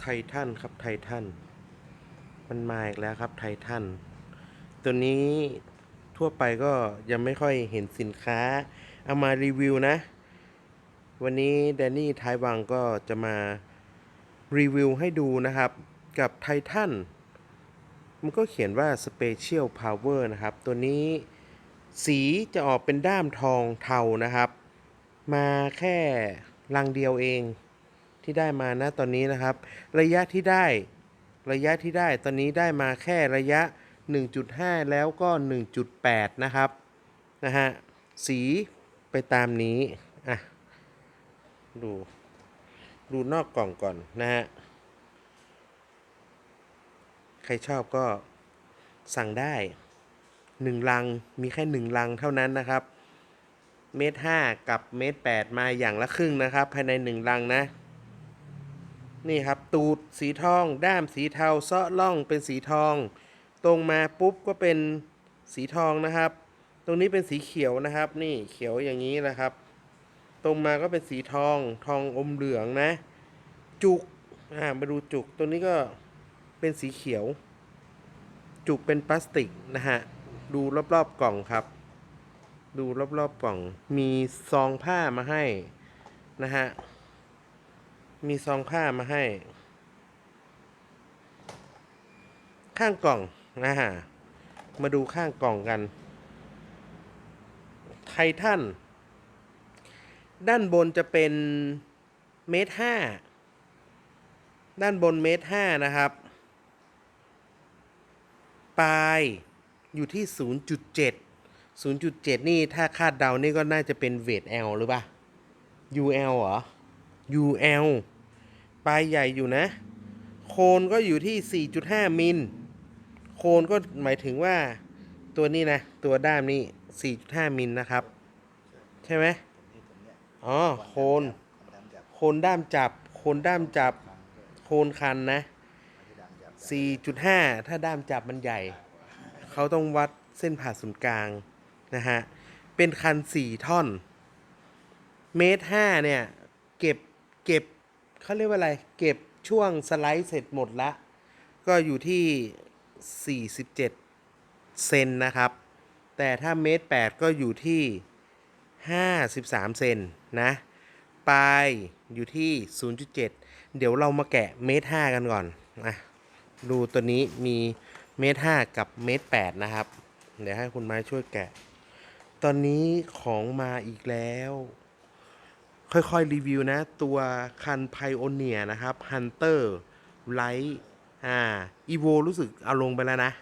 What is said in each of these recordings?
ไททันครับไททันมันมาอีกแล้วครับไททันตัวนี้ทั่วไปก็ยังไม่ค่อยเห็นสินค้า เอามารีวิวนะ วันนี้แดนนี่ไทยวังก็จะมารีวิวให้ดูนะครับ กับไททันมันก็เขียนว่า Special Power นะครับ ตัวนี้สีจะออกเป็นด้ามทองเทานะครับ มาแค่ลังเดียวเอง ที่ได้มานะตอนนี้นะครับ ระยะที่ได้ ระยะที่ได้ตอนนี้ได้มาแค่ระยะ 1.5 แล้วก็ 1.8 นะครับนะฮะสีไปตามนี้อะดูดูนอกกล่องก่อนนะฮะใครชอบก็สั่งได้หนึ่งลังมีแค่หนึ่งลังเท่านั้นนะครับ เมตรห้ากับเมตรแปดมาอย่างละครึ่งนะครับ ภายในหนึ่งลังนะ นี่ครับ ตูดสีทอง ด้ามสีเทาเซาะล่องเป็นสีทอง ตรงมาปุ๊บก็เป็นสีทองนะครับ ตรงนี้เป็นสีเขียวนะครับ นี่เขียวอย่างนี้นะครับ ตรงมาก็เป็นสีทอง ทองอมเหลืองนะ จุกอ่ามาดูจุกตรงนี้ก็เป็นสีเขียว จุกเป็นพลาสติกนะฮะดูรอบๆกล่องครับ ดูรอบๆกล่อง มีซองผ้ามาให้นะฮะ มีซองผ้ามาให้ ข้างกล่องนะฮะมาดูข้างกล่องกันไททันด้านบนจะเป็นเมตรห้าด้านบนเมตรห้านะครับ ปลายอยู่ที่ 0.7 0.7 นี่ถ้าคาดเดานี่ก็น่าจะเป็นเวท L หรือปล่า UL เหรอ UL ปลายใหญ่อยู่นะ โคนก็อยู่ที่ 4.5 มิล โคนก็หมายถึงว่าตัวนี้นะ ตัวด้ามนี้ 4.5 มิลนะครับ ใช่ไหมอ๋อ โคน โคนด้ามจับ โคนด้ามจับ โคนคันนะ 4.5 ถ้าด้ามจับมันใหญ่ เขาต้องวัดเส้นผ่าศูนย์กลาง นะฮะ เป็นคัน 4 ท่อน เมตรห้าเนี่ย เก็บ เก็บเขาเรียกว่าอะไร เก็บช่วงสไลด์เสร็จหมดละ ก็อยู่ที่ 47 เซนนะครับ แต่ถ้าเมตร 8 ก็อยู่ที่ 53 เซนนะปลายอยู่ที่ 0.7 เดี๋ยวเรามาแกะเมตร 5 กันก่อนนะดูตัวนี้มีเมตร 5 กับเมตร 8 นะครับ เดี๋ยวให้คุณไม้ช่วยแกะ ตอนนี้ของมาอีกแล้ว ค่อยๆ รีวิวนะ ตัวคันไพโอเนียนะครับ Hunter Light อ่า Evo รู้สึกเอาลงไปแล้วนะ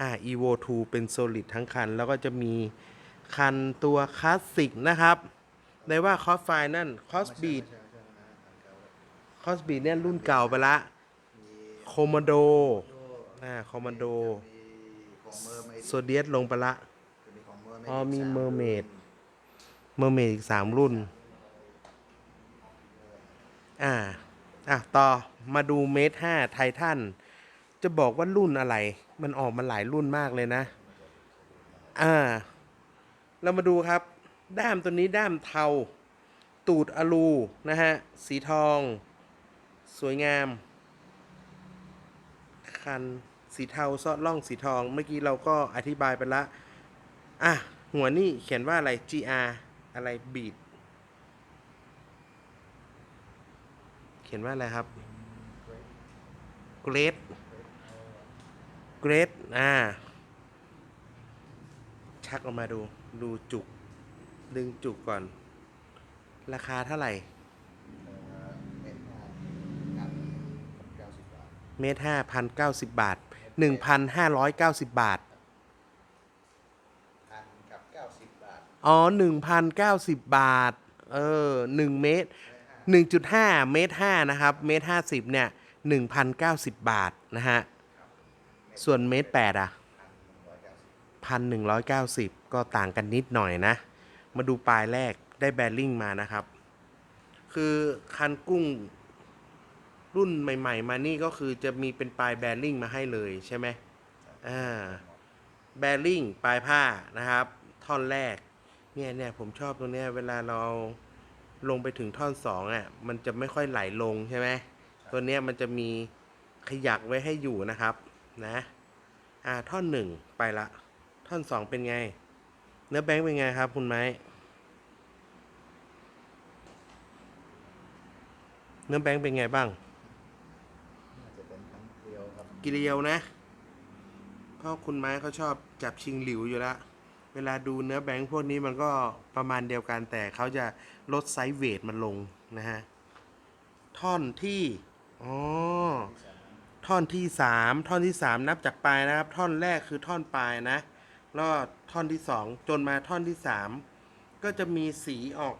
อ่า Evo 2เป็น Solid ทั้งคัน แล้วก็จะมีคันตัวคลาสสิกนะครับในว่าคอสไฟนั่นคอสบีดคอสบีดเนี่ยรุ่นเก่าไปละโคมโดอ่าโคมโดของเมอร์เมดโซเดียสลงไปละอ๋อมีเมอร์เมดเมอร์เมดอีกสามรุ่น อ่า อะ ต่อ มาดูเมทห้าไททัน จะบอกว่ารุ่นอะไร มันออกมาหลายรุ่นมากเลยนะ อ่า เรามาดูครับ ด้ามตัวนี้ด้ามเทา ตูดอลูนะฮะ สีทอง สวยงาม คัน สีเทาซอดล่องสีทอง เมื่อกี้เราก็อธิบายไปละ อะ หัวนี่เขียนว่าอะไร GR อะไรบีด ขียนว่าอะไรครับเกรดเกรดอ่า ชักออกมาดู ดูจุก ดึงจุกก่อน ราคาเท่าไหร่เม็ดห้าครับเก้าสิบบาทเมตรห้าพันเก้าสิบบาทหนึ่งพันห้าร้อยเก้าสิบบาทพันกับเก้าสิบบาทอ๋อหนึ่งพันเก้าสิบบาท เออหนึ่งเมตร หนึ่งจุดห้าเมตรห้านะครับ เมตรห้าสิบเนี่ยหนึ่งพันเก้าสิบาทนะฮะ ส่วนเมตรแปดอะพันหนึ่งร้อยเก้าสิบก็ต่างกันนิดหน่อยนะ มาดูปลายแรกได้แบริ่งมานะครับ คือคันกุ้งรุ่นใหม่ ๆ มานี่ก็คือจะมีเป็นปลายแบริ่งมาให้เลยใช่ไหมอ่า แบริ่งปลายผ้านะครับ ท่อนแรก เนี่ยเนี่ยผมชอบตรงเนี้ยเวลาเรา ลงไปถึงท่อนสองอะ มันจะไม่ค่อยไหลลงใช่ไหมตัวเนี้ยมันจะมีขยักไว้ให้อยู่นะครับ นะอ่าท่อนหนึ่งไปละ ท่อนสองเป็นไง เนื้อแบงค์เป็นไงครับ คุณไม้เนื้อแบงค์เป็นไงบ้างน่าจะเป็นทั้งเกลียวครับเกลียวนะเพราะคุณไม้เขาชอบจับชิงหลิวอยู่แล้ว เวลาดูเนื้อแบงค์พวกนี้มันก็ประมาณเดียวกันแต่เขาจะลดไซส์เวทมันลงนะฮะ ท่อนที่อ๋อท่อนที่สามท่อนที่สามนับจากปลายนะครับ ท่อนแรกคือท่อนปลายนะแล้วท่อนที่สองจนมาท่อนที่สามก็จะมีสีออก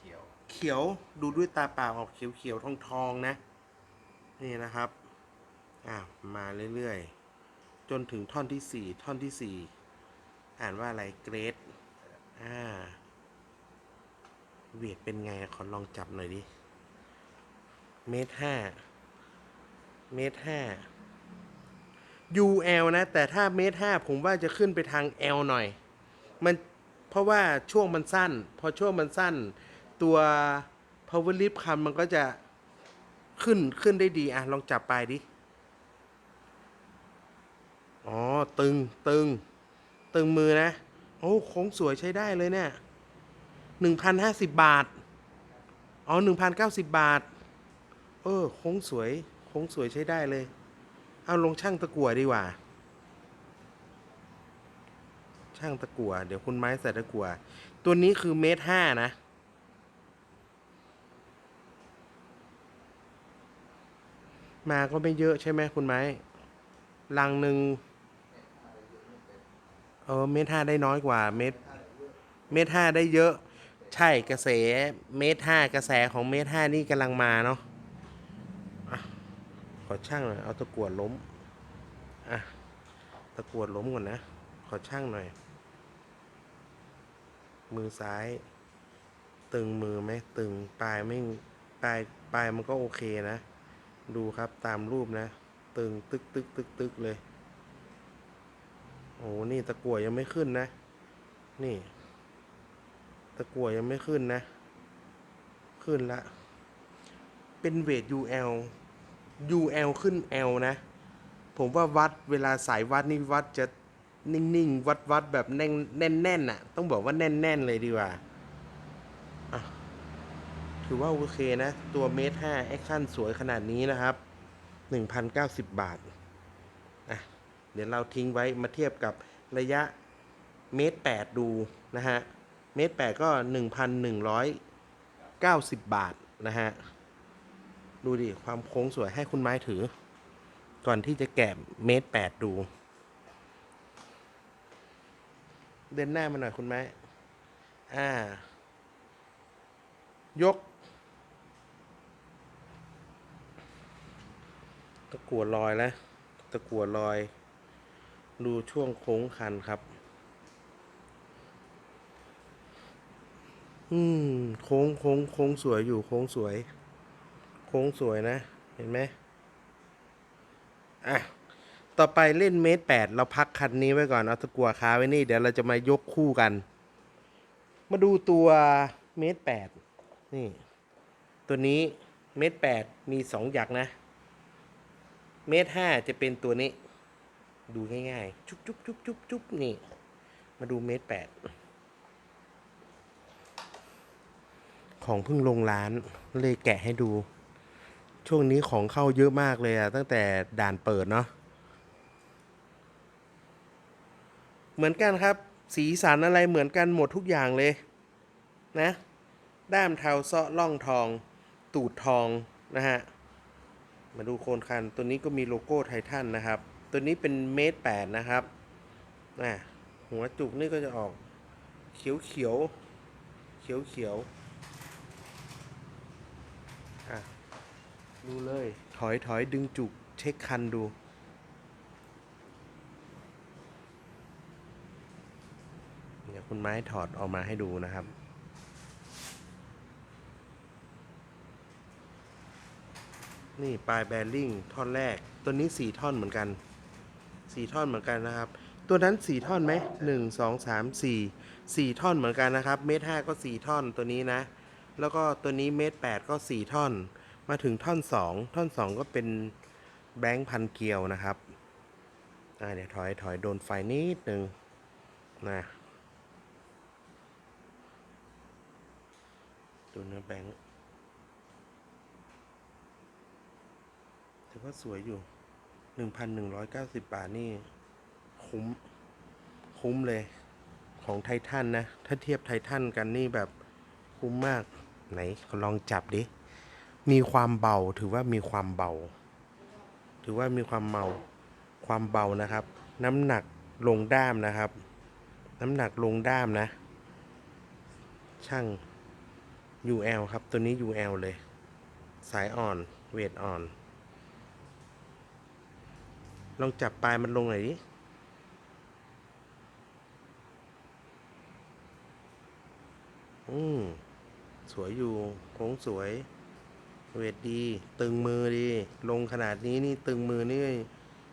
เขียวเขียวดูด้วยตาเปล่าออกเขียวเขียวทองทองนะ นี่นะครับอ่ามาเรื่อยๆ จนถึงท่อนที่สี่ท่อนที่สี่ อ่านว่าอะไรเกรดอ่าเวทเป็นไง ขอลองจับหน่อยดิ เมตรห้า เมตรห้า UL นะ แต่ถ้าเมตรห้าผมว่าจะขึ้นไปทาง L หน่อย มันเพราะว่าช่วงมันสั้น พอช่วงมันสั้น ตัว power lift คันมันก็จะขึ้นขึ้นได้ดี อะ ลองจับปลายดิ อ๋อ ตึงตึง ตึงมือนะ โอ้โค้งสวยใช้ได้เลยเนี่ยหนึ่งพันห้าสิบบาท อ๋อหนึ่งพันเก้าสิบบาท เออโค้งสวยโค้งสวยใช้ได้เลย เอาลงช่างตะกั่วดีกว่า ช่างตะกั่วเดี๋ยวคุณไม้ใส่ตะกั่วตัวนี้คือเมตรห้านะมาก็ไม่เยอะใช่ไหมคุณไม้ลังหนึ่ง เออเมตรห้าได้น้อยกว่าเมตรเมตรห้าได้เยอะ ใช่กระแสเมตรห้ากระแสของเมตรห้านี่กำลังมาเนาะอะขอช่างหน่อยเอาตะกวดล้มอะตะกวดล้มก่อนนะ ขอช่างหน่อย มือซ้าย ตึงมือไหมตึงปลายไม่ปลายปลายมันก็โอเคนะ ดูครับตามรูปนะ ตึงตึกตึกตึกตึกเลย โอ้นี่ตะกั่วยังไม่ขึ้นนะ นี่ ตะกั่วยังไม่ขึ้นนะ ขึ้นละ เป็นเวท UL UL ขึ้น L นะ ผมว่าวัดเวลาสายวัดนี่วัดจะนิ่งๆ วัดวัดแบบแน่นแน่นแน่นๆน่ะต้องบอกว่าแน่นแน่นๆเลยดีกว่า ถือว่าโอเคนะ ตัวเมตรห้าแอคชั่นสวยขนาดนี้นะครับ 1,090 บาท เดี๋ยวเราทิ้งไว้มาเทียบกับระยะเมตรแปดดูนะฮะ เมตรแปดก็ 1,190 บาทนะฮะ ดูดิ ความโค้งสวยให้คุณไม้ถือ ก่อนที่จะแกะเมตรแปดดู เดินหน้ามาหน่อยคุณไม้ อ่า ยกตะกัวลอยแล้วตะกัวลอย ดูช่วงโค้งคันครับ อืม โค้งโค้งโค้งสวยอยู่โค้งสวย โค้งสวยนะ เห็นไหมอะ ต่อไปเล่นเมตรแปดเราพักคันนี้ไว้ก่อน เอาตะกัวคาไว้นี่ เดี๋ยวเราจะมายกคู่กัน มาดูตัวเมตรแปดนี่ ตัวนี้เมตรแปดมีสองหยักนะ เมตรห้าจะเป็นตัวนี้ ดูง่ายๆ จุ๊บจุ๊บจุ๊บจุ๊บจุ๊บนี่ มาดูเมตรแปด ของเพิ่งลงร้านเลยแกะให้ดู ช่วงนี้ของเข้าเยอะมากเลยอะตั้งแต่ด่านเปิดเนาะ เหมือนกันครับ สีสันอะไรเหมือนกันหมดทุกอย่างเลย นะ ด้ามเทาเซาะล่องทอง ตูดทองนะฮะ มาดูโคนคัน ตัวนี้ก็มีโลโก้ไททันนะครับ ตัวนี้เป็นเมตรแปดนะครับนะหัวจุกนี่ก็จะออกเขียวเขียวเขียวเขียวอะดูเลย ถอยถอยดึงจุกเช็คคันดูเดี๋ยวคุณไม้ถอดออกมาให้ดูนะครับนี่ปลายแบริ่งท่อนแรก ตัวนี้สี่ท่อนเหมือนกัน สี่ท่อนเหมือนกันนะครับ ตัวนั้นสี่ท่อนไหมหนึ่งสองสามสี่สี่ท่อนเหมือนกันนะครับ เมตรห้าก็สี่ท่อนตัวนี้นะ แล้วก็ตัวนี้เมตรแปดก็สี่ท่อน มาถึงท่อนสองท่อนสองก็เป็นแบงค์พันเกลียวนะครับอ่าเดี๋ยวถอยถอยโดนไฟนิดหนึ่งนะดูเนื้อแบงค์ถือว่าสวยอยู่ 1,190บาทนี่ คุ้ม คุ้มเลย ของไททันนะ ถ้าเทียบไททันกันนี่แบบคุ้มมาก ไหนลองจับดิ มีความเบา ถือว่ามีความเบา ถือว่ามีความเมา ความเบานะครับ น้ำหนักลงด้ามนะครับ น้ำหนักลงด้ามนะ ช่าง UL ครับ ตัวนี้ UL เลย สายอ่อน เวทอ่อน ลองจับปลายมันลงหน่อยดิอืมสวยอยู่โค้งสวย เวทดี ตึงมือดี ลงขนาดนี้นี่ตึงมือนี่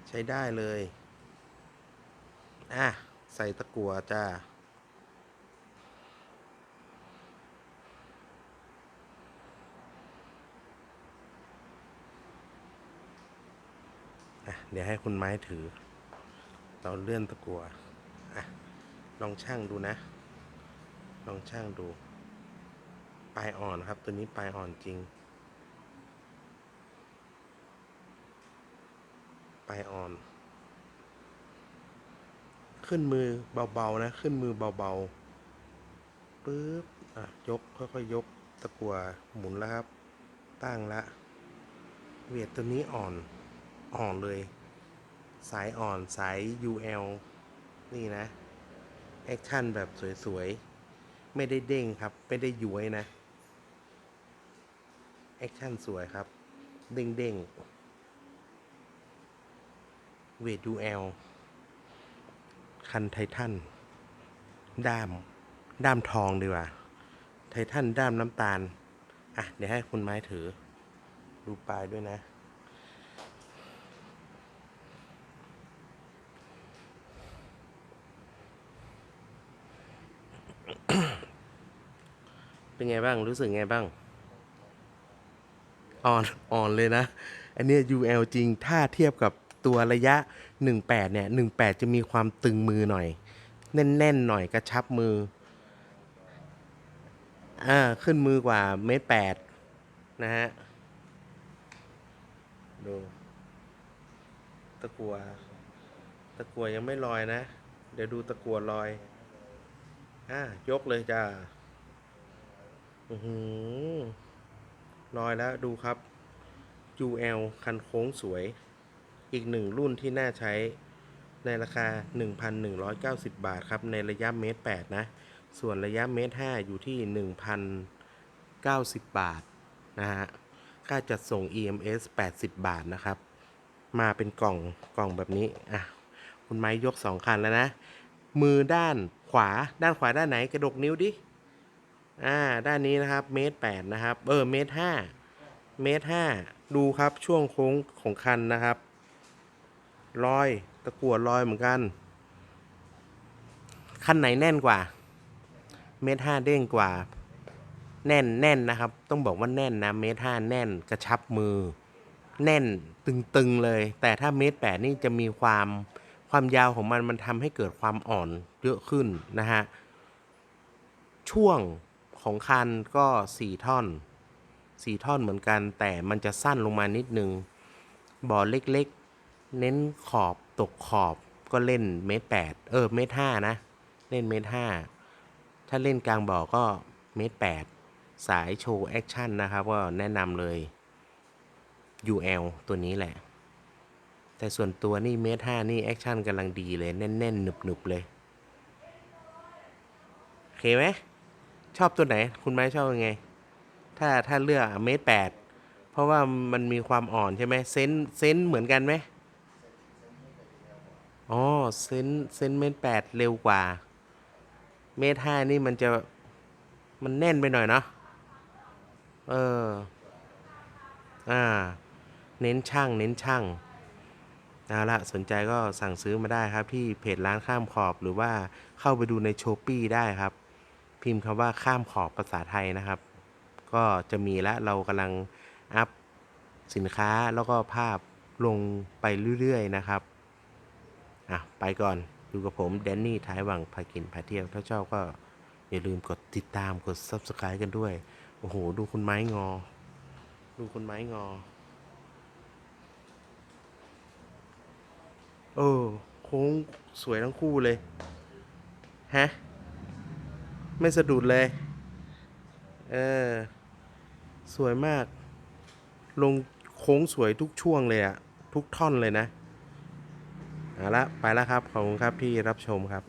ใช้ได้เลย อะ ใส่ตะกัวจ้า อะเดี๋ยวให้คุณไม้ถือ เราเลื่อนตะกัวอะลองช่างดูนะ ลองช่างดู ปลายอ่อนครับ ตัวนี้ปลายอ่อนจริง ปลายอ่อน ขึ้นมือเบาๆนะ ขึ้นมือเบาๆปึ๊บอะยกค่อยๆยกตะกัวหมุนแล้วครับ ตั้งละ เวทตัวนี้อ่อน อ่อนเลย สายอ่อนสาย UL นี่นะ แอคชั่นแบบสวยๆ ไม่ได้เด้งครับ ไม่ได้ย้วยนะ แอคชั่นสวยครับ เด้งเด้งเวท UL คันไททันด้าม ด้ามทองดีกว่า ไททันด้ามน้ำตาล อะ เดี๋ยวให้คุณไม้ถือ ดูปลายด้วยนะ เป็นไงบ้างรู้สึกไงบ้าง อ่อนอ่อนเลยนะ อันนี้ UL จริงถ้าเทียบกับตัวระยะ 18 เนี่ย 18 จะมีความตึงมือหน่อย แน่นๆหน่อยกระชับมือ อ่า ขึ้นมือกว่าเมตรแปดนะฮะ ดู ตะกัว ตะกัวยังไม่ลอยนะ เดี๋ยวดูตะกัวลอย อะยกเลยจ้า ลอยแล้วดูครับ UL คันโค้งสวย อีกหนึ่งรุ่นที่น่าใช้ในราคา 1,190 บาทครับ ในระยะเมตร 8 นะ ส่วนระยะเมตร 5 อยู่ที่ 1,090 บาท นะฮะ ค่าจัดส่ง EMS 80 บาทนะครับ มาเป็นกล่องกล่องแบบนี้ อะ คุณไม้ยก 2 คันแล้วนะ มือด้านขวาด้านขวาด้านไหนกระดกนิ้วดิ อ่าด้านนี้นะครับเมตรแปดนะครับเออเมตรห้าเมตรห้าดูครับช่วงโค้งของคันนะครับรอยตะกั่วรอยเหมือนกัน คันไหนแน่นกว่า เมตรห้าเด้งกว่า แน่นแน่นนะครับ ต้องบอกว่าแน่นนะเมตรห้าแน่นกระชับมือ แน่นตึงๆเลย แต่ถ้าเมตรแปดนี่จะมีความความยาวของมันมันทำให้เกิดความอ่อนเยอะขึ้นนะฮะช่วง ของคันก็สี่ท่อนสี่ท่อนเหมือนกัน แต่มันจะสั้นลงมานิดนึงบ่อเล็กๆ เน้นขอบตกขอบก็เล่นเมตรแปดเออเมตรห้านะ เล่นเมตรห้าถ้าเล่นกลางบ่อก็เมตรแปดสายโชว์แอคชั่นนะครับก็แนะนำเลย UL ตัวนี้แหละ แต่ส่วนตัวนี่เมตรห้านี่แอคชั่นกำลังดีเลย แน่นๆหนึบๆเลย โอเคไหม ชอบตัวไหน คุณไม้ชอบยังไง ถ้าถ้าเลือกเมตรแปดเพราะว่ามันมีความอ่อนใช่ไหมเซนเซนเหมือนกันไหมอ๋อเซนเซนเมตรแปดเร็วกว่า เมตรห้านี่มันจะมันแน่นไปหน่อยเนาะเอออ่า เน้นช่าง เน้นช่างเอาละสนใจก็สั่งซื้อมาได้ครับที่เพจร้านข้ามขอบหรือว่าเข้าไปดูในโชปี้ได้ครับ พิมพ์คำว่าข้ามขอบภาษาไทยนะครับ ก็จะมีแล้วเรากำลังอัพสินค้าแล้วก็ภาพลงไปเรื่อยๆนะครับ อะ ไปก่อน อยู่กับผมแดนนี่ท้ายวังพากินพาเที่ยว ถ้าชอบก็อย่าลืมกดติดตามกด Subscribe กันด้วย โอ้โห ดูคุณไม้งอ ดูคุณไม้งอ เออ โค้งสวยทั้งคู่เลย ฮะ ไม่สะดุดเลย เออ สวยมาก ลงโค้งสวยทุกช่วงเลยอะทุกท่อนเลยนะ เอาละ ไปแล้วครับ ขอบคุณครับที่รับชมครับ